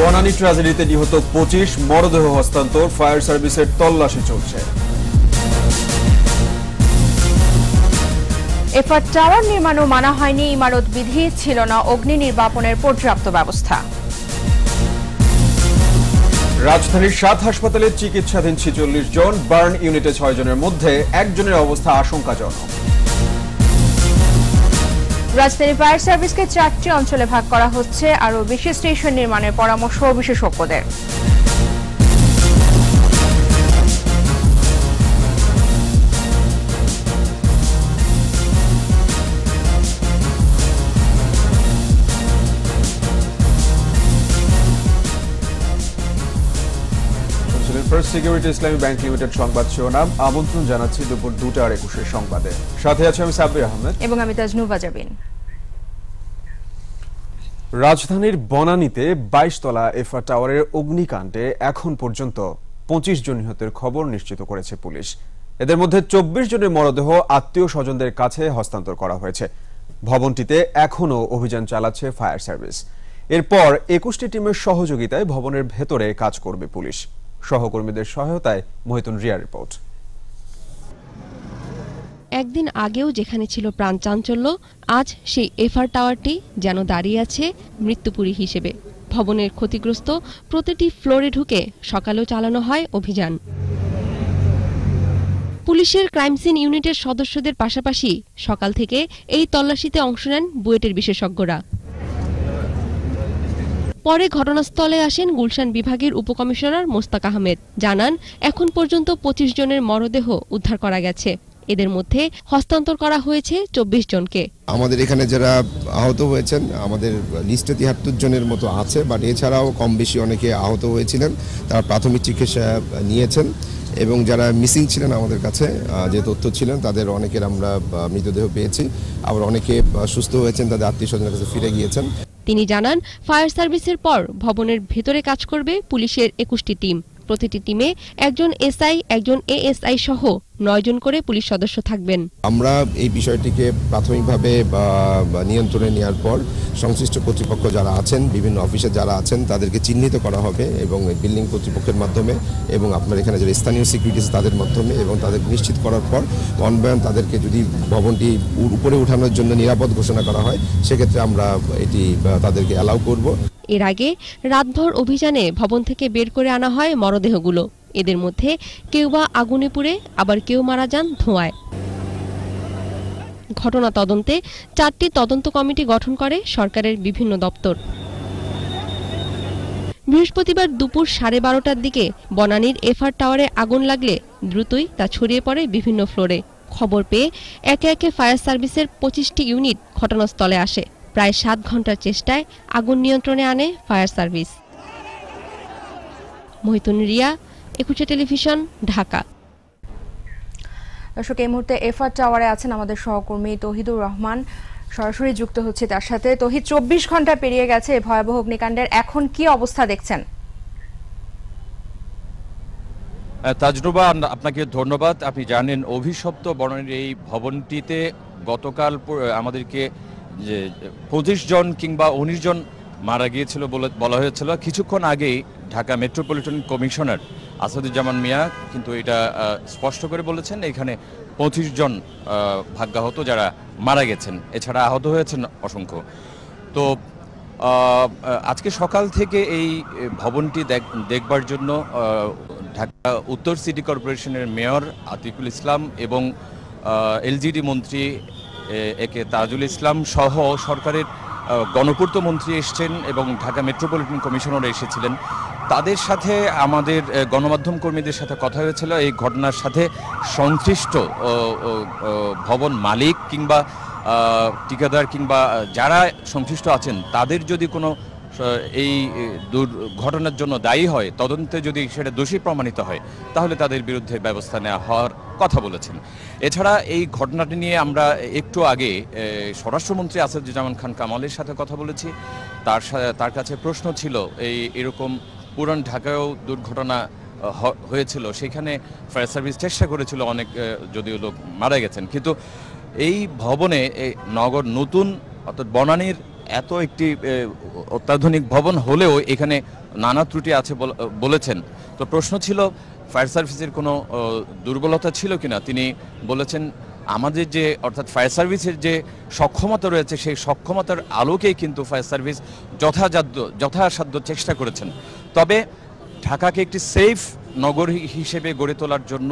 বনানী ট্র্যাজেডিতে নিহত পঁচিশ মরদেহ হস্তান্তর ফায়ার সার্ভিসের তল্লাশি চলছে। এফআর টাওয়ার নির্মাণও মানা হয়নি ইমারত বিধি ছিল না অগ্নি নির্বাপনের পর্যাপ্ত ব্যবস্থা। রাজধানীর সাত হাসপাতালে চিকিৎসাধীন ছিচল্লিশ জন বার্ন ইউনিটে ছয় জনের মধ্যে একজনের অবস্থা আশঙ্কাজনক। রাজধানী ফায়ার সার্ভিসকে চারটি অঞ্চলে ভাগ করা হচ্ছে আরও বেশি স্টেশন নির্মাণের পরামর্শ বিশেষজ্ঞদের। First security Islami bank limited সংবাদ শিরোনাম। আমন্ত্রণ জানাচ্ছি দুপুর একুশের সংবাদে। সাথে আছে আমি সাব্বির আহমেদ। এবং আমি তাজনুবা জাবিন রাজধানীর বনানীতে বাইশ তলা এফআর টাওয়ারের অগ্নিকাণ্ডে এখন পর্যন্ত পঁচিশ জন নিহতের খবর নিশ্চিত করেছে পুলিশ। এদের মধ্যে চব্বিশ জনের মরদেহ আত্মীয় স্বজনদের কাছে হস্তান্তর করা হয়েছে। ভবনটিতে এখনও অভিযান চালাচ্ছে ফায়ার সার্ভিস। এরপর একুশটি টিমের সহযোগিতায় ভবনের ভেতরে কাজ করবে পুলিশ। সহকর্মীদের সহায়তায় মহিতুন রিয়া রিপোর্ট। একদিন আগেও যেখানে ছিল প্রাণ চাঞ্চল্য, আজ সেই এফআর টাওয়ারটি যেন দাঁড়িয়ে আছে মৃত্যুপুরী হিসেবে। ভবনের ক্ষতিগ্রস্ত প্রতিটি ফ্লোরে ঢুকে সকালেও চালানো হয় অভিযান। পুলিশের ক্রাইম সিন ইউনিটের সদস্যদের পাশাপাশি সকাল থেকে এই তল্লাশিতে অংশ নেন বুয়েটের বিশেষজ্ঞরা। পরে ঘটনাস্থলে আসেন গুলশান বিভাগের উপকমিশনার মোস্তাক আহমেদ। জানান, এখন পর্যন্ত পঁচিশ জনের মরদেহ উদ্ধার করা গেছে। এদের মধ্যে হস্তান্তর করা হয়েছে চব্বিশ জনকে। আমাদের এখানে যারা আহত হয়েছেন আমাদের লিস্টে তিয়াত্তর জনের মতো আছে বাট এছাড়াও কম বেশি অনেকে আহত হয়েছিলেন তারা প্রাথমিক চিকিৎসা নিয়েছেন এবং যারা মিসিং ছিলেন আমাদের কাছে যে তথ্য ছিলেন তাদের অনেকের আমরা মৃতদেহ পেয়েছি আবার অনেকে সুস্থ হয়েছেন তাদের আত্মীয় স্বজনের কাছে ফিরে গিয়েছেন। তিনি জানান ফায়ার সার্ভিসের পর ভবনের ভেতরে কাজ করবে পুলিশের একুশটি টিম। প্রতিটি টিমে একজন এসআই একজন এএসআই সহ নয়জন করে পুলিশ সদস্য থাকবেন। আমরা এই বিষয়টিকে প্রাথমিকভাবে নিয়ন্ত্রণে নেওয়ার পর সংশ্লিষ্ট কর্তৃপক্ষ যারা আছেন বিভিন্ন অফিসে যারা আছেন তাদেরকে চিহ্নিত করা হবে এবং বিল্ডিং কর্তৃপক্ষের মাধ্যমে এবং আপনার এখানে যারা স্থানীয় সিকিউরিটিস তাদের মাধ্যমে এবং তাদের নিশ্চিত করার পর অনবয়ন তাদেরকে যদি ভবনটি উপরে উঠানোর জন্য নিরাপদ ঘোষণা করা হয় সেক্ষেত্রে আমরা এটি তাদেরকে অ্যালাউ করব। এর আগে রাতভর অভিযানে ভবন থেকে বের করে আনা হয় মরদেহগুলো। এদের মধ্যে কেউ বা আগুনে পুড়ে, আবার কেউ মারা যান ধোঁয়ায়। ঘটনা তদন্তে চারটি তদন্ত কমিটি গঠন করে সরকারের বিভিন্ন দপ্তর। বৃহস্পতিবার দুপুর সাড়ে বারোটার দিকে বনানীর এফআর টাওয়ারে আগুন লাগলে দ্রুতই তা ছড়িয়ে পড়ে বিভিন্ন ফ্লোরে। খবর পেয়ে একে একে ফায়ার সার্ভিসের পঁচিশটি ইউনিট ঘটনাস্থলে আসে। প্রায় সাত ঘণ্টার চেষ্টায় আগুন নিয়ন্ত্রণে আনে ফায়ার সার্ভিস। মহিতুন রিয়া একুশে টেলিভিশন ঢাকা। দর্শক এই মুহূর্তে এফআর টাওয়ারে আছেন আমাদের সহকর্মী তহিদুর রহমান। সরাসরি যুক্ত হচ্ছে তার সাথে। তহিদ চব্বিশ ঘণ্টা পেরিয়ে গেছে এই ভয়াবহ অগ্নিকাণ্ডের। এখন কি অবস্থা দেখছেন? তাজরুবা আপনাকে ধন্যবাদ। আপনি জানেন অভিশপ্ত বর্ণনের এই ভবনটিতে গতকাল আমাদেরকে যে পঁচিশ জন কিংবা উনিশ জন মারা গিয়েছিল বলে বলা হয়েছিল। কিছুক্ষণ আগেই ঢাকা মেট্রোপলিটন কমিশনার আসাদুজ্জামান মিয়া কিন্তু এটা স্পষ্ট করে বলেছেন এখানে পঁচিশ জন ভাগ্যাহত যারা মারা গেছেন। এছাড়া আহত হয়েছেন অসংখ্য। তো আজকে সকাল থেকে এই ভবনটি দেখ- দেখবার জন্য ঢাকা উত্তর সিটি কর্পোরেশনের মেয়র আতিকুল ইসলাম এবং এলজিডি মন্ত্রী এ, এ কে তাজুল ইসলাম সহ সরকারের গণপূর্ত মন্ত্রী এসছেন এবং ঢাকা মেট্রোপলিটন কমিশনার এসেছিলেন। তাদের সাথে আমাদের গণমাধ্যম কর্মীদের সাথে কথা হয়েছিল। এই ঘটনার সাথে সংশ্লিষ্ট ভবন মালিক কিংবা ঠিকাদার কিংবা যারা সংশ্লিষ্ট আছেন, তাদের যদি কোনো এই দুর্ঘটনার জন্য দায়ী হয়, তদন্তে যদি সেটা দোষী প্রমাণিত হয়, তাহলে তাদের বিরুদ্ধে ব্যবস্থা নেওয়া হওয়ার কথা বলেছেন। এছাড়া এই ঘটনাটি নিয়ে আমরা একটু আগে স্বরাষ্ট্রমন্ত্রী আসাদুজ্জামান খান কামালের সাথে কথা বলেছি। তার তার কাছে প্রশ্ন ছিল, এই, এরকম পুরান ঢাকায়ও দুর্ঘটনা হয়েছিল। সেখানে ফায়ার সার্ভিস চেষ্টা করেছিল অনেক যদিও লোক মারা গেছেন। কিন্তু এই ভবনে নগর নতুন, অর্থাৎ বনানীর এত একটি অত্যাধুনিক ভবন হলেও এখানে নানা ত্রুটি আছে বল- বলেছেন। তো প্রশ্ন ছিল, ফায়ার সার্ভিসের কোনো দুর্বলতা ছিল কিনা? তিনি বলেছেন আমাদের যে, অর্থাৎ ফায়ার সার্ভিসের যে সক্ষমতা রয়েছে, সেই সক্ষমতার আলোকেই কিন্তু ফায়ার সার্ভিস যথাযাধ্য যথাসাধ্য চেষ্টা করেছেন। তবে ঢাকাকে একটি সেফ নগর হিসেবে গড়ে তোলার জন্য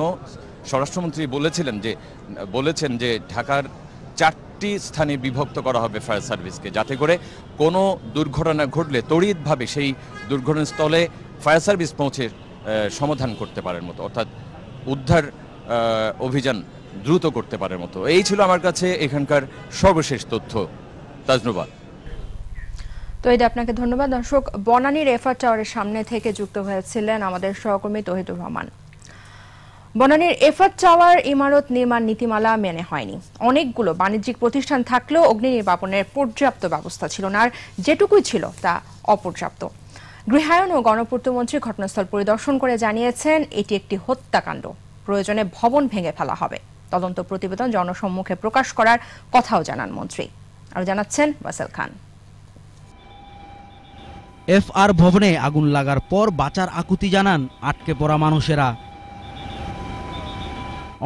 স্বরাষ্ট্রমন্ত্রী বলেছিলেন যে, বলেছেন যে ঢাকার চারটি স্থানে বিভক্ত করা হবে ফায়ার সার্ভিসকে যাতে করে কোনো দুর্ঘটনা ঘটলে তড়িৎভাবে সেই দুর্ঘটনাস্থলে ফায়ার সার্ভিস পৌঁছে সমাধান করতে পারার মতো। অর্থাৎ উদ্ধার অভিযান দ্রুত করতে পারার মতো। এই ছিল আমার কাছে এখানকার সর্বশেষ তথ্য। তাজনুবা তো এটা আপনাকে ধন্যবাদ। দর্শক বনানীর এফআর টাওয়ারের সামনে থেকে যুক্ত হয়েছিলেন আমাদের সহকর্মী তহিদুর রহমান। বনানীর এফআর টাওয়ার ইমারত নির্মাণ নীতিমালা মেনে হয়নি। অনেকগুলো বাণিজ্যিক প্রতিষ্ঠান থাকলেও অগ্নি নির্বাপনের পর্যাপ্ত ব্যবস্থা ছিল না, আর যেটুকুই ছিল তা অপর্যাপ্ত। গৃহায়ন ও গণপূর্তমন্ত্রী ঘটনাস্থল পরিদর্শন করে জানিয়েছেন, এটি একটি হত্যাকাণ্ড। প্রয়োজনে ভবন ভেঙে ফেলা হবে। তদন্ত প্রতিবেদন জনসম্মুখে প্রকাশ করার কথাও জানান মন্ত্রী। আর জানাচ্ছেন বাসেল খান। এফআর ভবনে আগুন লাগার পর বাঁচার আকুতি জানান আটকে পড়া মানুষেরা।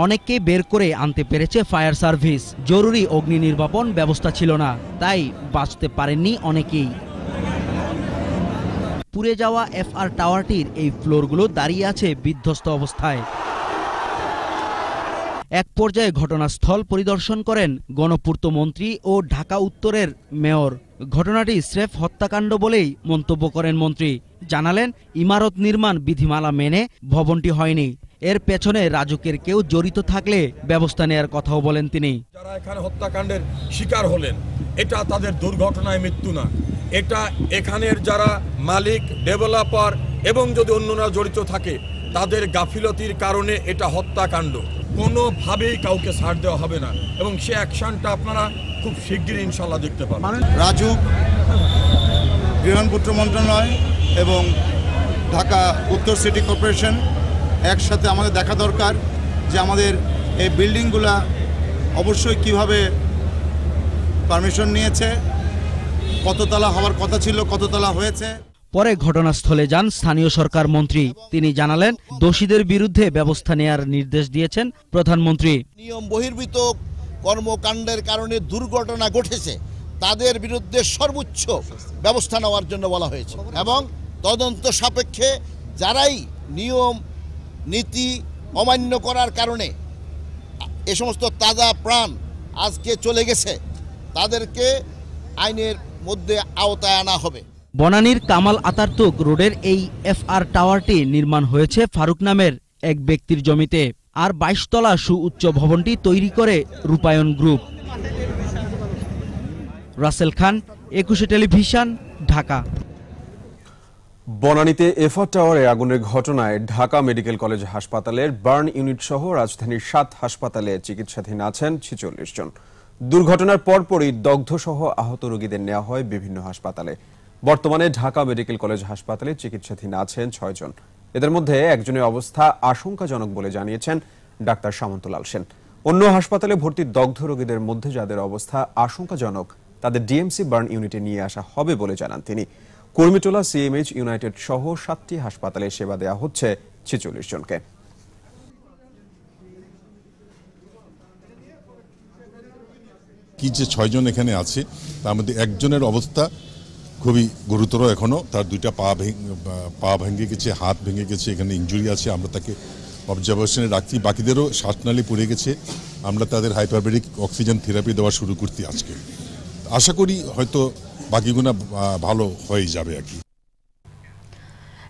অনেককে বের করে আনতে পেরেছে ফায়ার সার্ভিস। জরুরি অগ্নি নির্বাপন ব্যবস্থা ছিল না, তাই বাঁচতে পারেননি অনেকেই। পুড়ে যাওয়া এফআর টাওয়ারটির এই ফ্লোরগুলো দাঁড়িয়ে আছে বিধ্বস্ত অবস্থায়। এক পর্যায়ে ঘটনাস্থল পরিদর্শন করেন গণপূর্ত মন্ত্রী ও ঢাকা উত্তরের মেয়র। ঘটনাটি স্রেফ হত্যাকাণ্ড বলেই মন্তব্য করেন মন্ত্রী। জানালেন, ইমারত নির্মাণ বিধিমালা মেনে ভবনটি হয়নি। এর পেছনে রাজুকের কেউ জড়িত থাকলে ব্যবস্থা নেয়ার কথাও বলেন তিনি। যারা এখানে হত্যাকাণ্ডের শিকার হলেন, এটা তাদের দুর্ঘটনায় মৃত্যু না। এটা এখানের যারা মালিক, ডেভেলপার এবং যদি অন্যরা জড়িত থাকে, তাদের গাফিলতির কারণে এটা হত্যাকাণ্ড। কোনোভাবেই কাউকে ছাড় দেওয়া হবে না। এবং সে অ্যাকশনটা আপনারা খুব শিগগিরই ইনশাল্লাহ দেখতে পাবেন রাজু গৃহপুত্র মন্ত্রণালয় এবং ঢাকা উত্তর সিটি কর্পোরেশন একসাথে আমাদের দেখা দরকার যে আমাদের এই বিল্ডিংগুলা অবশ্যই কীভাবে পারমিশন নিয়েছে, কততলা হওয়ার কথা ছিল, কততলা হয়েছে। পরে ঘটনাস্থলে যান স্থানীয় সরকার মন্ত্রী। তিনি জানালেন, দোষীদের বিরুদ্ধে ব্যবস্থা নেয়ার নির্দেশ দিয়েছেন প্রধানমন্ত্রী। নিয়ম বহির্ভূত কর্মকাণ্ডের কারণে দুর্ঘটনা ঘটেছে। তাদের বিরুদ্ধে সর্বোচ্চ ব্যবস্থা নেওয়ার জন্য বলা হয়েছে এবং তদন্ত সাপেক্ষে যারাই নিয়ম, নীতি অমান্য করার কারণে এ সমস্ত তাজা প্রাণ আজকে চলে গেছে, তাদেরকে আইনের মধ্যে আওতায় আনা হবে। বনানীর কামাল আতারতুক রোডের এই এফআর টাওয়ারটি নির্মাণ হয়েছে ফারুক নামের এক ব্যক্তির জমিতে। আর বাইশতলা সুউচ্চ ভবনটি তৈরি করে রূপায়ণ গ্রুপ। রাসেল খান, একুশে টেলিভিশন, ঢাকা। বনানীতে এফআর টাওয়ারে আগুনের ঘটনায় ঢাকা মেডিকেল কলেজ হাসপাতালের বার্ন ইউনিট সহ রাজধানীর সাত হাসপাতালে চিকিৎসাধীন আছেন ছেচল্লিশ জন। দুর্ঘটনার পরপরই দগ্ধ সহ আহত রোগীদের নেওয়া হয় বিভিন্ন হাসপাতালে। বর্তমানে ঢাকা মেডিকেল কলেজ হাসপাতালে চিকিৎসাধীন আছেন ছয়জন এদের মধ্যে একজনের অবস্থা আশঙ্কাজনক বলে জানিয়েছেন ডাক্তার সামন্তলাল সেন। অন্য হাসপাতালে ভর্তি দগ্ধ রোগীদের মধ্যে যাদের অবস্থা আশঙ্কাজনক, তাদের ডিএমসি বার্ন ইউনিটে নিয়ে আসা হবে বলে জানান তিনি। কর্মীটোলা সিএমএইচ ইউনাইটেড সহ সাতটি হাসপাতালে সেবা দেয়া হচ্ছে ছেচল্লিশ জনকে। কি যে ছয়জন এখানে আছে, তার মধ্যে একজনের অবস্থা খুবই গুরুতর এখনও তার দুইটা পা ভেঙে পা ভেঙে গেছে, হাত ভেঙে গেছে, এখানে ইঞ্জুরি আছে। আমরা তাকে অবজারভেশনে রাখছি। বাকিদেরও শ্বাসনালী পড়ে গেছে। আমরা তাদের হাইপারবেরিক অক্সিজেন থেরাপি দেওয়া শুরু করছি আজকে। আশা করি হয়তো বাকিগুনা ভালো হয়ে যাবে আর কি।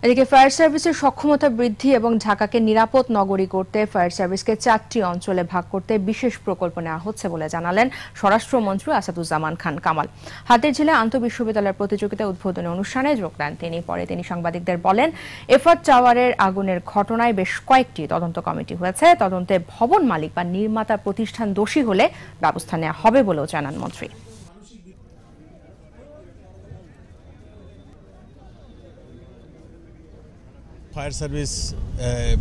এদিকে ফায়ার সার্ভিসের সক্ষমতা বৃদ্ধি এবং ঢাকাকে নিরাপদ নগরী করতে ফায়ার সার্ভিসকে চারটি অঞ্চলে ভাগ করতে বিশেষ প্রকল্প নেওয়া হচ্ছে বলে জানালেন স্বরাষ্ট্রমন্ত্রী আসাদুজ্জামান খান কামাল। হাতের ঝিলে আন্তঃবিশ্ববিদ্যালয়ের প্রতিযোগিতা উদ্বোধনী অনুষ্ঠানে যোগ দেন তিনি। পরে তিনি সাংবাদিকদের বলেন, এফআর টাওয়ারের আগুনের ঘটনায় বেশ কয়েকটি তদন্ত কমিটি হয়েছে। তদন্তে ভবন মালিক বা নির্মাতা প্রতিষ্ঠান দোষী হলে ব্যবস্থা নেওয়া হবে বলেও জানান মন্ত্রী। ফায়ার সার্ভিস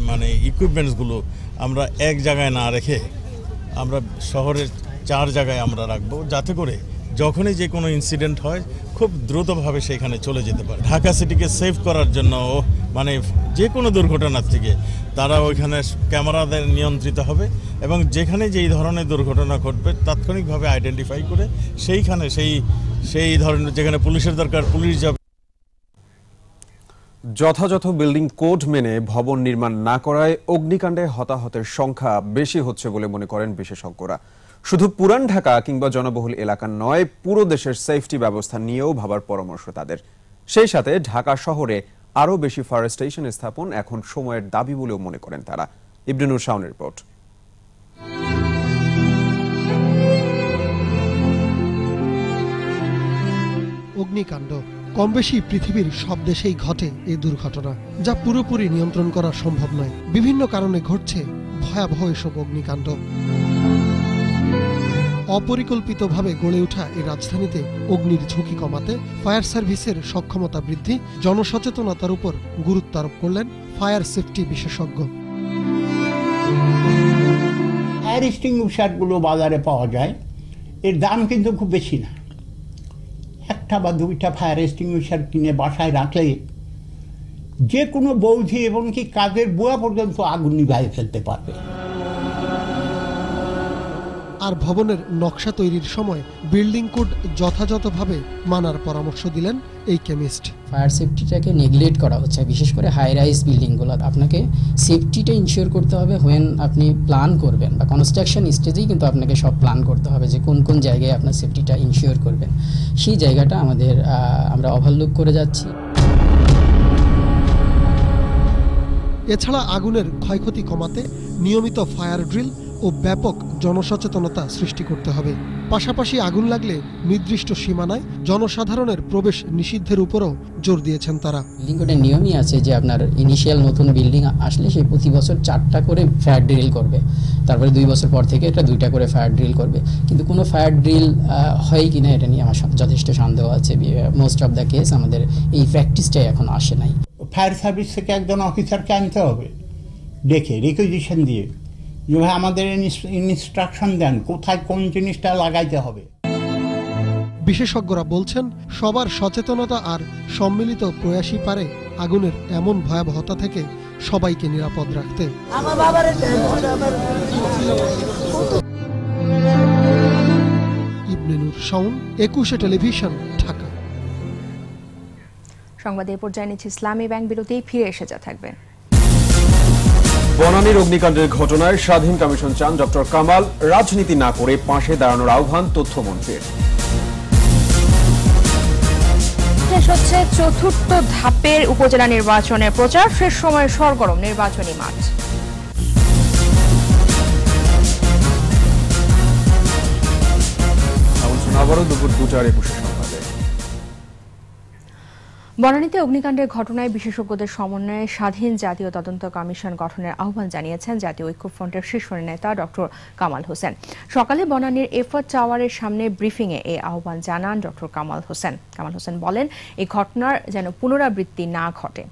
মানে ইকুইপমেন্টসগুলো আমরা এক জায়গায় না রেখে আমরা শহরের চার জায়গায় আমরা রাখব, যাতে করে যখনই যে কোনো ইনসিডেন্ট হয়, খুব দ্রুতভাবে সেখানে চলে যেতে পারে। ঢাকা সিটিকে সেভ করার জন্য মানে যে কোনো দুর্ঘটনার থেকে তারা ওইখানে ক্যামেরাদের নিয়ন্ত্রিত হবে এবং যেখানে যেই ধরনের দুর্ঘটনা ঘটবে, তাৎক্ষণিকভাবে আইডেন্টিফাই করে সেইখানে সেই সেই ধরনের, যেখানে পুলিশের দরকার, পুলিশ যাবে যথাযথ বিল্ডিং কোড মেনে ভবন নির্মাণ না করায় অগ্নিকাণ্ডে হতাহতের সংখ্যা বেশি হচ্ছে বলে মনে করেন বিশেষজ্ঞরা। শুধু পুরান ঢাকা কিংবা জনবহুল এলাকা নয়, পুরো দেশের সেফটি ব্যবস্থা নিয়েও ভাবার পরামর্শ তাদের। সেই সাথে ঢাকা শহরে আরও বেশি ফায়ার স্টেশন স্থাপন এখন সময়ের দাবি বলেও মনে করেন তারা। ইবনুর শাওনের রিপোর্ট। অগ্নিকাণ্ড। কম বেশি পৃথিবীর সব দেশেই ঘটে এই দুর্ঘটনা, যা পুরোপুরি নিয়ন্ত্রণ করা সম্ভব নয়। বিভিন্ন কারণে ঘটছে ভয়াবহ এসব অগ্নিকাণ্ড। অপরিকল্পিতভাবে গড়ে ওঠা এই রাজধানীতে অগ্নির ঝুঁকি কমাতে ফায়ার সার্ভিসের সক্ষমতা বৃদ্ধি জনসচেতনতার উপর গুরুত্ব আরোপ করলেন ফায়ার সেফটি বিশেষজ্ঞ। ফায়ার এক্সটিংগুইশারগুলো বাজারে পাওয়া যায়। এর দাম কিন্তু খুব বেশি না। একটা বা দুইটা ফায়ার এক্সটিংগুইশার কিনে বাসায় রাখলে যে কোনো বৌধি এবং কি কাজের বুয়া পর্যন্ত আগুন নিভাই ফেলতে পারবে। আর ভবনের নকশা তৈরির সময় বিল্ডিং কোড যথাযথভাবে মানার পরামর্শ দিলেন এই কেমিস্ট। ফায়ার সেফটিটাকে নেগলেক্ট করা হচ্ছে বিশেষ করে হাই রাইজ বিল্ডিংগুলো। আপনাকে সেফটিটা ইনশিওর করতে হবে হোয়েন আপনি প্ল্যান করবেন বা কনস্ট্রাকশন স্টেজেই কিন্তু আপনাকে সব প্ল্যান করতে হবে যে কোন কোন জায়গায় আপনার সেফটিটা ইনশিওর করবেন। সেই জায়গাটা আমাদের আমরা ওভারলুক করে যাচ্ছি। এছাড়া আগুনের ক্ষয়ক্ষতি কমাতে নিয়মিত ফায়ার ড্রিল ও ব্যাপক জনসচেতনতা সৃষ্টি করতে হবে। পাশাপাশি আগুন লাগলে নির্দিষ্ট সীমানায় জনসাধারণের প্রবেশ নিষিদ্ধের উপরও জোর দিয়েছেন তারা। বিল্ডিং কোডের নিয়মই আছে যে আপনার ইনিশিয়াল নতুন বিল্ডিং আসলে সে প্রতি বছর চারটা করে ফায়ার ড্রিল করবে। তারপরে দুই বছর পর থেকে এটা দুইটা করে ফায়ার ড্রিল করবে। কিন্তু কোনো ফায়ার ড্রিল হয় কি না এটা নিয়ে আমার যথেষ্ট সন্দেহ আছে। মোস্ট অফ দ্য কেস আমাদের এই প্র্যাকটিসটাই এখন আসে নাই। ফায়ার সার্ভিস থেকে একজন অফিসারকে আনতে হবে। ডেকে রিকুইজিশন দিয়ে। যে আমাদের ইনস্ট্রাকশন দেন কোথায় কোন জিনিসটা লাগাইতে হবে। বিশেষজ্ঞরা বলছেন সবার সচেতনতা আর সম্মিলিত প্রয়াসই পারে আগুনের এমন ভয়াবহতা থেকে সবাইকে নিরাপদ রাখতে। ইবনে নূর শাওন একুশে টেলিভিশন ঢাকা। সংবাদ এ পর্যায়ে নিচ্ছে ইসলামী ব্যাংক বিরতি ফিরে এসে যা থাকবে। বনানীর অগ্নিকাণ্ডের ঘটনায় স্বাধীন কমিশন চান ডক্টর কামাল। রাজনীতি না করে পাশে দাঁড়ানোর আহ্বান তথ্যমন্ত্রীর। শেষ হচ্ছে চতুর্থ ধাপের উপজেলা নির্বাচনের প্রচার। শেষ সময় সরগরম নির্বাচনী মাঠ। আবারও দুপুর দুটার একুশে বনানীতে অগ্নিকাণ্ডের ঘটনায় বিশেষজ্ঞদের সমন্বয়ে স্বাধীন জাতীয় তদন্ত কমিশন গঠনের আহ্বান জানিয়েছেন জাতীয় ঐক্যফ্রন্টের শীর্ষ নেতা ডক্টর কামাল হোসেন। সকালে বনানীর এফআর টাওয়ারের সামনে ব্রিফিংয়ে এই আহ্বান জানান ডক্টর কামাল হোসেন। কামাল হোসেন বলেন, এই ঘটনার যেন পুনরাবৃত্তি না ঘটে।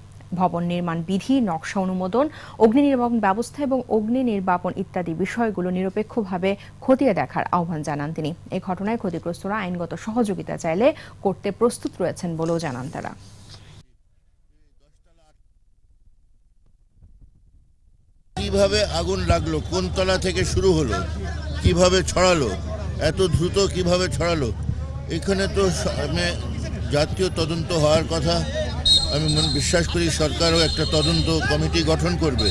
ভবন নির্মাণ বিধি, নকশা অনুমোদন, অগ্নি নির্বাপন ব্যবস্থা এবং অগ্নি নির্বাপন ইত্যাদি বিষয়গুলো নিরপেক্ষভাবে খতিয়ে দেখার আহ্বান জানান তিনি। এই ঘটনায় ক্ষতিগ্রস্তরা আইনগত সহযোগিতা চাইলে করতে প্রস্তুত রয়েছেন বলেও জানান তারা। কীভাবে আগুন লাগল? কোন তলা থেকে শুরু হলো? কীভাবে ছড়ালো? এত দ্রুত কীভাবে ছড়ালো? এখানে তো মানে জাতীয় তদন্ত হওয়ার কথা। আমি মনে বিশ্বাস করি সরকারও একটা তদন্ত কমিটি গঠন করবে।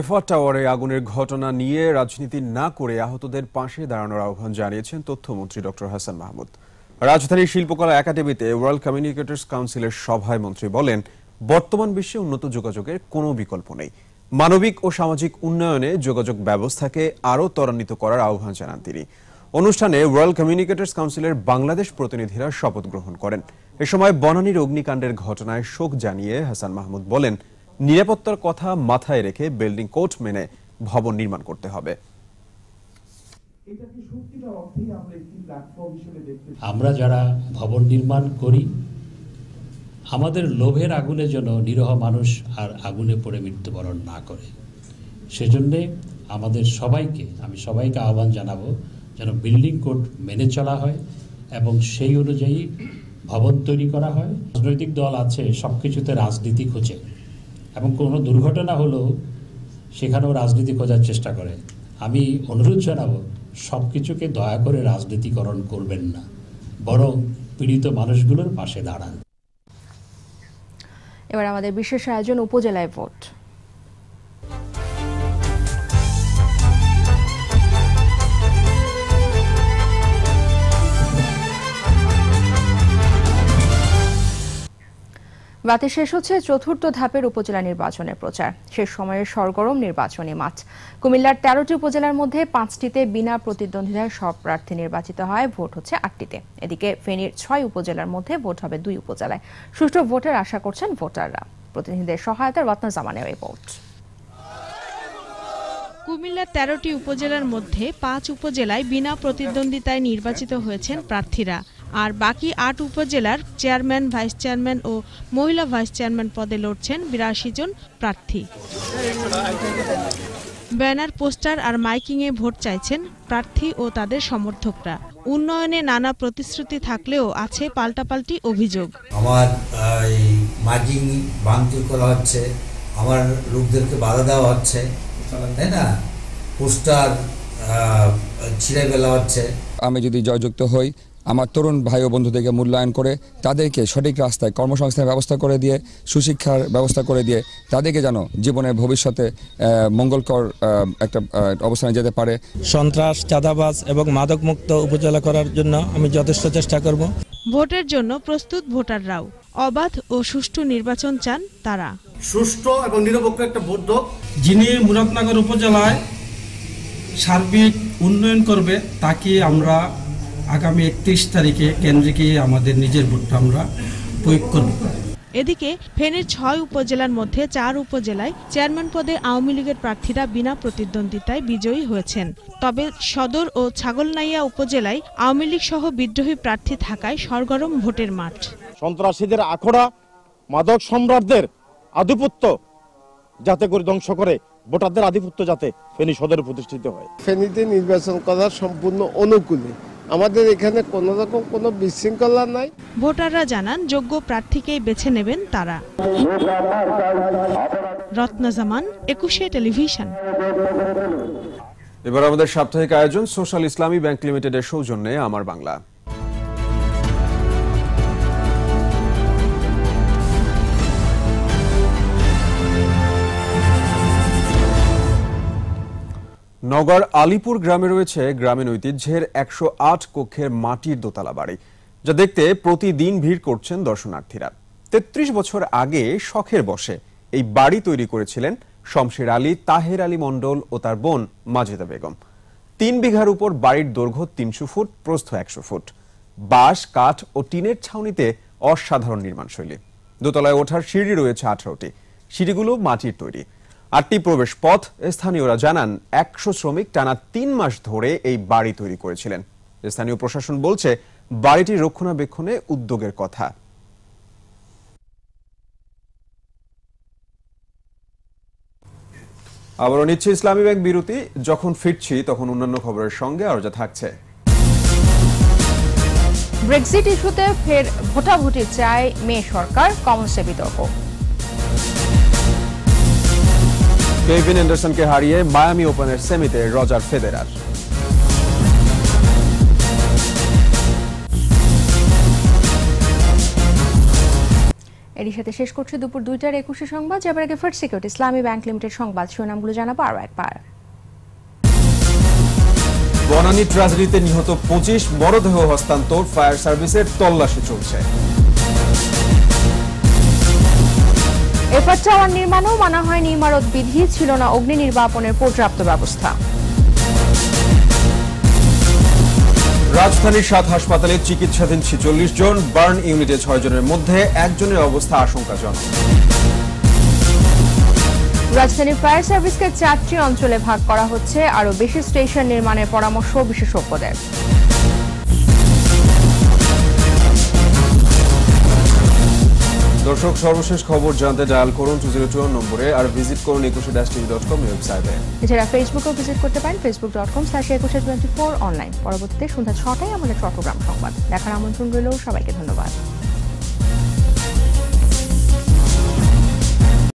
এফআর টাওয়ারে আগুনের ঘটনা নিয়ে রাজনীতি না করে আহতদের পাশে দাঁড়ানোর আহ্বান জানিয়েছেন তথ্যমন্ত্রী ডক্টর হাসান মাহমুদ। রাজধানীর শিল্পকলা একাডেমিতে ওয়ার্ল্ড কমিউনিকেটর্স কাউন্সিলের সভায় মন্ত্রী বলেন বর্তমান বিশ্বে উন্নত যোগাযোগের কোনো বিকল্প নেই। মানবিক ও সামাজিক উন্নয়নে যোগাযোগ ব্যবস্থাকে আরও ত্বরান্বিত করার আহ্বান জানান তিনি। অনুষ্ঠানে ওয়ার্ল্ড কমিউনিকেটর্স কাউন্সিলের বাংলাদেশ প্রতিনিধিরা শপথ গ্রহণ করেন। এ সময় বনানীর অগ্নিকাণ্ডের ঘটনায় শোক জানিয়ে হাসান মাহমুদ বলেন নিরাপত্তার কথা মাথায় রেখে বিল্ডিং কোড মেনে ভবন নির্মাণ করতে হবে। আমরা যারা ভবন নির্মাণ করি আমাদের লোভের আগুনে যেন নিরহ মানুষ আর আগুনে পড়ে মৃত্যুবরণ না করে। সেজন্যে আমাদের সবাইকে, আমি সবাইকে আহ্বান জানাব যেন বিল্ডিং কোড মেনে চলা হয় এবং সেই অনুযায়ী ভবন তৈরি করা হয়। রাজনৈতিক দল আছে সব কিছুতে রাজনীতি খোঁজে এবং কোনো দুর্ঘটনা হলেও সেখানেও রাজনীতি খোঁজার চেষ্টা করে। আমি অনুরোধ জানাব সব কিছুকে দয়া করে রাজনীতিকরণ করবেন না, বরং পীড়িত মানুষগুলোর পাশে দাঁড়ান। এবার আমাদের বিশেষ আয়োজন উপজেলায় ভোট। রাতে শেষ হচ্ছে চতুর্থ ধাপের উপজেলা নির্বাচনের প্রচার। শেষ সময়ের সরগরম নির্বাচনী মাঠ। কুমিল্লার তেরোটি উপজেলার মধ্যে পাঁচটিতে বিনা প্রতিদ্বন্দ্বিতায় সব প্রার্থী নির্বাচিত হয়, ভোট হচ্ছে আটটিতে। এদিকে ফেনীর ছয় উপজেলার মধ্যে ভোট হবে দুই উপজেলায়। সুষ্ঠু ভোটের আশা করছেন ভোটাররা। প্রতিনিধিদের সহায়তায় রত্নজামানের রিপোর্ট কুমিল্লার তেরোটি উপজেলার মধ্যে পাঁচ উপজেলায় বিনা প্রতিদ্বন্দ্বিতায় নির্বাচিত হয়েছেন প্রার্থীরা। আর বাকি আট উপজেলার চেয়ারম্যান ভাইস চেয়ারম্যান ও মহিলা ভাইস চেয়ারম্যান পদে লড়ছেন বিরাশি জন প্রার্থী। ব্যানার পোস্টার আর মাইকিংয়ে ভোট চাইছেন প্রার্থী ও তাদের সমর্থকরা। উন্নয়নে নানা প্রতিশ্রুতি থাকলেও আছে পাল্টাপাল্টি অভিযোগ। আমার এই মার্জিং ভাঙচুর করা হচ্ছে আমার লোকদেরকে বাধা দেওয়া হচ্ছে তাই না? পোস্টার ছিঁড়ে ফেলা হচ্ছে। আমি যদি জয়যুক্ত হই আমার তরুণ ভাই ও বন্ধুদেরকে মূল্যায়ন করে তাদেরকে সঠিক রাস্তায় কর্মসংস্থানের ব্যবস্থা করে দিয়ে সুশিক্ষার ব্যবস্থা করে দিয়ে তাদেরকে যেন জীবনের ভবিষ্যতে মঙ্গলকর একটা অবস্থানে যেতে পারে। সন্ত্রাস চাঁদাবাজ এবং মাদকমুক্ত উপজেলা করার জন্য আমি যথেষ্ট চেষ্টা করব। ভোটের জন্য প্রস্তুত ভোটাররাও অবাধ ও সুষ্ঠু নির্বাচন চান তারা। সুষ্ঠু এবং নিরপেক্ষ একটা ভোট যিনি মুরাদনগর উপজেলায় সার্বিক উন্নয়ন করবে তাকে আমরা আগামী একত্রিশ তারিখে কেন্দ্রে গিয়ে আমাদের নিজের ভোটটা আমরা প্রয়োগ করব। এদিকে ফেনীর ছয় উপজেলার মধ্যে চার উপজেলায় চেয়ারম্যান পদে আওয়ামী লীগের প্রার্থীরা বিনা প্রতিদ্বন্দ্বিতায় বিজয়ী হয়েছেন। তবে সদর ও ছাগলনাইয়া উপজেলায় আওয়ামী লীগ সহ বিদ্রোহী প্রার্থী থাকায় সরগরম ভোটের মাঠ। সন্ত্রাসীদের আখড়া মাদক সম্রাটদের আধিপত্য যাতে করে ধ্বংস করে ভোটারদের আধিপত্য যাতে ফেনী সদরে প্রতিষ্ঠিত হয়। ফেনীতে নির্বাচন করা সম্পূর্ণ অনুকূলে। আমাদের এখানে কোনো রকম কোনো বিশৃঙ্খলা নাই। ভোটাররা জানান যোগ্য প্রার্থীকেই বেছে নেবেন তারা। রত্নজামান একুশে টেলিভিশন। এবার আমাদের সাপ্তাহিক আয়োজন সোশ্যাল ইসলামী ব্যাংক লিমিটেডের সৌজন্যে আমার বাংলা। নগর আলিপুর গ্রামে রয়েছে গ্রামীণ ঐতিহ্যের একশো আট কক্ষের মাটির দোতলা বাড়ি, যা দেখতে প্রতিদিন ভিড় করছেন দর্শনার্থীরা। তেত্রিশ বছর আগে শখের বসে এই বাড়ি তৈরি করেছিলেন শমশের আলী, তাহের আলী মণ্ডল ও তার বোন মাজেদা বেগম। তিন বিঘার উপর বাড়ির দৈর্ঘ্য তিনশো ফুট, প্রস্থ একশো ফুট। বাঁশ, কাঠ ও টিনের ছাউনিতে অসাধারণ নির্মাণশৈলী। দোতলায় ওঠার সিঁড়ি রয়েছে আঠারোটি। সিঁড়িগুলো মাটির তৈরি। আটটি প্রবেশ পথ স্থানীয়রা জানান একশো শ্রমিক টানা তিন মাস ধরে এই বাড়ি তৈরি করেছিলেন। স্থানীয় প্রশাসন বলছে, বাড়িটি রক্ষণাবেক্ষণে উদ্যোগের কথা। আবারও নিচ্ছে ইসলামী ব্যাংক বিরতি। যখন ফিরছি, তখন অন্যান্য খবরের সঙ্গে আরও যা থাকছে। ব্রেক্সিট ইস্যুতে ফের ভোটাভুটি চায় মে সরকার কমনসে বিতর্ক কেভিন অ্যান্ডারসনকে হারিয়ে মায়ামি ওপেনের সেমিতে রজার ফেদেরার। এরই সাথে শেষ করছে দুপুর দুইটার একুশে সংবাদ। যাবার আগে first security Islami bank limited সংবাদ শিরোনামগুলো জানাব আরও একবার। বনানী ট্রাজেডিতে নিহত পঁচিশ মরদেহ হস্তান্তর ফায়ার সার্ভিসের তল্লাশি চলছে। এফআর টাওয়ার নির্মাণেও মানা হয়নি ইমারত বিধি ছিল না অগ্নি নির্বাপনের পর্যাপ্ত ব্যবস্থা। রাজধানীর সাত হাসপাতালে চিকিৎসাধীন ছিচল্লিশ জন বার্ন ইউনিটে ছয় জনের মধ্যে একজনের অবস্থা আশঙ্কাজনক। রাজধানীর ফায়ার সার্ভিসকে চারটি অঞ্চলে ভাগ করা হচ্ছে আরও বেশি স্টেশন নির্মাণের পরামর্শ বিশেষজ্ঞদের। দর্শক, সর্বশেষ খবর জানতে ডায়াল করুন টু জিরো টু নম্বরে আর ভিজিট করুন একুশে ড্যাশ টিভি ডট কম ওয়েবসাইটে এছাড়া ফেসবুকেও ভিজিট করতে পারেন Facebook dot com slash Ekushey twenty four online পরবর্তীতে সন্ধ্যা ছটায় আমাদের চট্টগ্রাম সংবাদ। দেখার আমন্ত্রণ রইল সবাইকে, ধন্যবাদ।